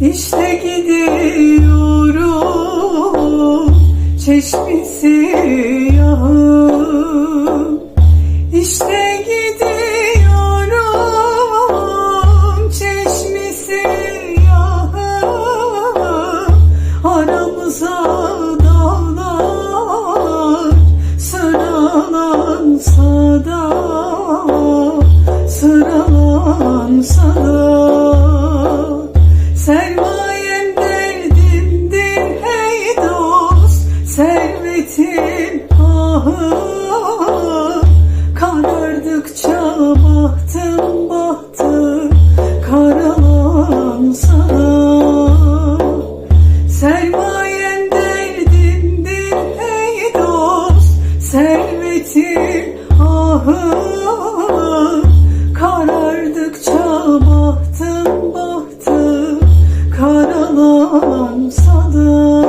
İşte gidiyorum çeşmesi yahım İşte gidiyorum çeşmesi yahım Aramıza dağlar sıralansa da Sıralansa da dost Servetim ahı Karardıkça bahtım bahtım Karalansa da Sermayem derdimdir hey dost Servetim ahı. Karardıkça bahtım bahtım Karalansa da